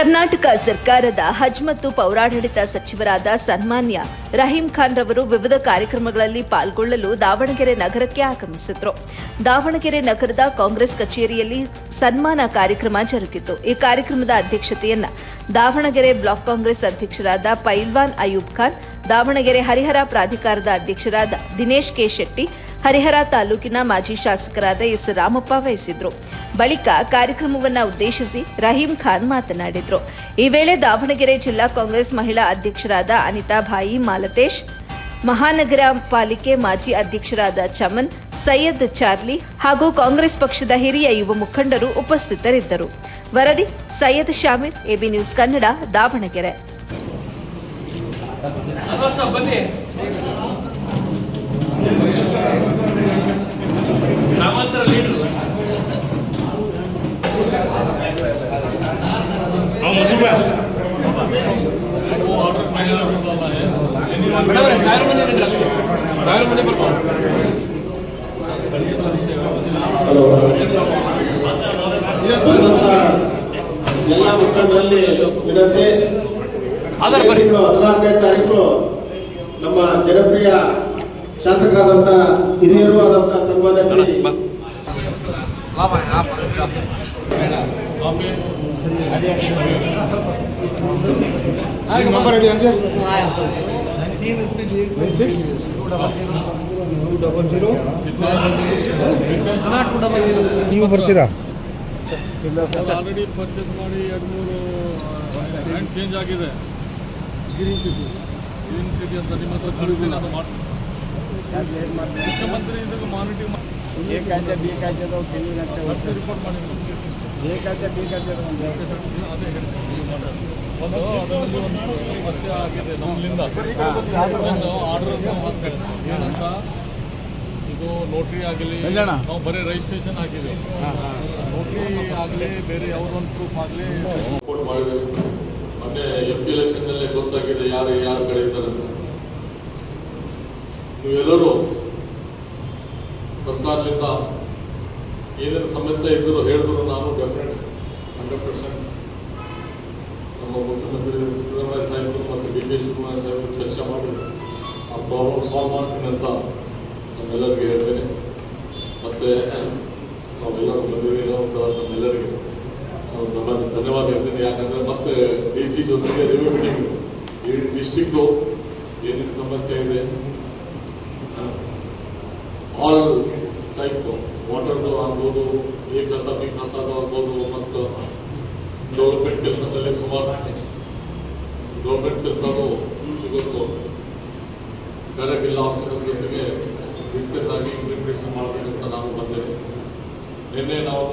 ಕರ್ನಾಟಕ ಸರ್ಕಾರದ ಹಜ್ ಮತ್ತು ಪೌರಾಡಳಿತ ಸಚಿವರಾದ ಸನ್ಮಾನ್ಯ ರಹೀಂ ಖಾನ್ ರವರು ವಿವಿಧ ಕಾರ್ಯಕ್ರಮಗಳಲ್ಲಿ ಪಾಲ್ಗೊಳ್ಳಲು ದಾವಣಗೆರೆ ನಗರಕ್ಕೆ ಆಗಮಿಸಿದ್ರು. ದಾವಣಗೆರೆ ನಗರದ ಕಾಂಗ್ರೆಸ್ ಕಚೇರಿಯಲ್ಲಿ ಸನ್ಮಾನ ಕಾರ್ಯಕ್ರಮ ಜರುಗಿತು. ಈ ಕಾರ್ಯಕ್ರಮದ ಅಧ್ಯಕ್ಷತೆಯನ್ನ ದಾವಣಗೆರೆ ಬ್ಲಾಕ್ ಕಾಂಗ್ರೆಸ್ ಅಧ್ಯಕ್ಷರಾದ ಪೈಲ್ವಾನ್ ಅಯೂಬ್ ಖಾನ್, ದಾವಣಗೆರೆ ಹರಿಹರ ಪ್ರಾಧಿಕಾರದ ಅಧ್ಯಕ್ಷರಾದ ದಿನೇಶ್ ಕೆ ಶೆಟ್ಟಿ ಹರಿಹರ ತಾಲೂಕಿನ ಮಾಜಿ ಶಾಸಕರಾದ ಎಸ್ ರಾಮಪ್ಪ ವಹಿಸಿದ್ರು. ಬಳಿಕ ಕಾರ್ಯಕ್ರಮವನ್ನು ಉದ್ದೇಶಿಸಿ ರಹೀಂ ಖಾನ್ ಮಾತನಾಡಿದ್ರು. ಈ ವೇಳೆ ದಾವಣಗೆರೆ ಜಿಲ್ಲಾ ಕಾಂಗ್ರೆಸ್ ಮಹಿಳಾ ಅಧ್ಯಕ್ಷರಾದ ಅನಿತಾ ಭಾಯಿ ಮಾಲತೇಶ್, ಮಹಾನಗರ ಪಾಲಿಕೆ ಮಾಜಿ ಅಧ್ಯಕ್ಷರಾದ ಚಮನ್, ಸೈಯದ್ ಚಾರ್ಲಿ ಹಾಗೂ ಕಾಂಗ್ರೆಸ್ ಪಕ್ಷದ ಹಿರಿಯ ಯುವ ಮುಖಂಡರು ಉಪಸ್ಥಿತರಿದ್ದರು. ವರದಿ ಸೈಯದ್ ಶಾಮೀರ್, ಎಬಿ ನ್ಯೂಸ್ ಕನ್ನಡ, ದಾವಣಗೆರೆ. ಎಲ್ಲ ಮುಖಂಡರಲ್ಲಿ ವಿನಂತಿ. ಹದಿನಾರನೇ ತಾರೀಕು ನಮ್ಮ ಜನಪ್ರಿಯ ಶಾಸಕರಾದಂಥ ಹಿರಿಯರು ಆದಂಥ ಸನ್ಮಾನ್ಯ ಶ್ರೀ ನಂಬರ್ ಹೇಳಿ ಅಂದ್ರೆ ನೀವು ಬರ್ತೀರಾ? ಆಲ್ರೆಡಿ ಪರ್ಚೇಸ್ ಮಾಡಿ ಎರಡು ಮೂರು ಹ್ಯಾಂಡ್ ಚೇಂಜ್ ಆಗಿದೆ. ಗ್ರೀನ್ ಸಿಟಿ ಗ್ರೀನ್ ಸಿಟಿ ಅಂತ ನಿಮ್ಮ ಹತ್ರ ಕಳಿಸ್ತೀನಿ ಅದು ಮಾಡಿಸಿ. ಮುಖ್ಯಮಂತ್ರಿ ಇದಕ್ಕೆ ಮಾನಿಟರಿಂಗ್ ಖರ್ಚು ರಿಪೋರ್ಟ್ ಮಾಡಿ ಅದೇ ನೀವು ಮಾಡಿ. ಒಂದು ಅದರಲ್ಲಿ ಒಂದು ಸಮಸ್ಯೆ ಆಗಿದೆ ನಮ್ಮಿಂದ. ಒಂದು ಆರ್ಡರ್ ಏನಂತ? ಇದು ನೋಟ್ರಿ ಆಗಲಿ ನಾವು ಬರೀ ರಿಜಿಸ್ಟ್ರೇಷನ್ ಆಗಿದೆ ನೋಟ್ರಿ ಆಗಲಿ ಬೇರೆ ಯಾವುದೊಂದು ಪ್ರೂಫ್ ಆಗಲಿ. ರಿಪೋರ್ಟ್ ಮಾಡಿದ್ದೇವೆ ಮೊನ್ನೆ ಎಂ ಪಿ ಎಲೆಕ್ಷನ್ನಲ್ಲೇ ಗೊತ್ತಾಗಿದೆ ಯಾರು ಯಾರು ಕಡೆ ಇದ್ದಾರೆ ಅಂತ. ನೀವೆಲ್ಲರೂ ಸರ್ಕಾರದಿಂದ ಏನೇನು ಸಮಸ್ಯೆ ಇದ್ದರೂ ಹೇಳಿದ್ರು ನಾನು ಡೆಫಿನೆಟ್ ಹಂಡ್ರೆಡ್ ಪರ್ಸೆಂಟ್ ನಮ್ಮ ಮುಖ್ಯಮಂತ್ರಿ ಸಿದ್ದರಾಮಯ್ಯ ಸಾಹೇಬರು ಮತ್ತು ಡಿ ಕೆ ಶಿವಕುಮಾರ್ ಸಾಹೇಬರು ಚರ್ಚೆ ಮಾಡಿ ಆ ಪ್ರಾಬ್ಲಮ್ ಸಾಲ್ವ್ ಮಾಡ್ತೀನಿ ಅಂತ ನಮ್ಮೆಲ್ಲರಿಗೆ ಹೇಳ್ತೇನೆ. ಮತ್ತು ನಾವೆಲ್ಲರೂ ಬಂದಿದ್ದೀವಿ ಸಹ ನಮ್ಮೆಲ್ಲರಿಗೂ. ನಾನು ಧನ್ಯ- ಧನ್ಯವಾದ ಹೇಳ್ತೀನಿ. ಯಾಕಂದರೆ ಮತ್ತೆ ಡಿ ಸಿ ಜೊತೆಗೆ ರಿವ್ಯೂ ಮೀಟಿಂಗ್ ಈ ಡಿಸ್ಟಿಕ್ಟು ಏನೇನು ಸಮಸ್ಯೆ ಇದೆ ಆಲ್ ಟೈಪ್ ವಾಟರ್ದು ಆಗ್ಬೋದು ಖಾತ ಬಿ ಖಾತಾದು ಆಗ್ಬೋದು ಮತ್ತು ಗೌರ್ಮೆಂಟ್ ಕೆಲಸದಲ್ಲಿ ಸುಮಾರು ಗೌರ್ಮೆಂಟ್ ಕೆಲಸದು ಇವತ್ತು ಕರಗಿಲ್ಲ ಆಫೀಸರ್ ಜೊತೆಗೆ ಡಿಸ್ಕಸ್ ಆಗಿ ಇಂಪ್ಲಿಮೆಂಟೇಷನ್ ಮಾಡಬೇಕಂತ ನಾನು ಬಂದೇನೆ ನಿನ್ನೆ ನಾವು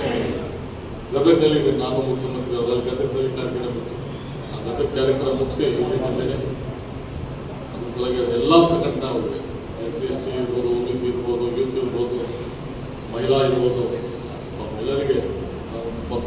ಗದಗದಲ್ಲಿ ನಾನು ಮುಖ್ಯಮಂತ್ರಿ ಅವರಲ್ಲಿ ಗದಗದಲ್ಲಿ ಕಾರ್ಯಕ್ರಮ ಆ ಗದಗ ಕಾರ್ಯಕ್ರಮ ಮುಗಿಸಿ ಇಲ್ಲಿ ಬಂದೇನೆ. ಅದ್ರ ಸಲುವಾಗಿ ಎಲ್ಲ ಸಂಘಟನೆ ಆಗಿದೆ ಎಸ್ ಸಿ, ಎಸ್ ಟಿ ಇರ್ಬೋದು ಒ ಬಿ ಸಿ ಇರ್ಬೋದು ಯೂತ್ ಇರ್ಬೋದು. ಮಹಿಳಾ ಇರ್ಬೋದು ಮಹಿಳೆಯರಿಗೆ ಪಾಪ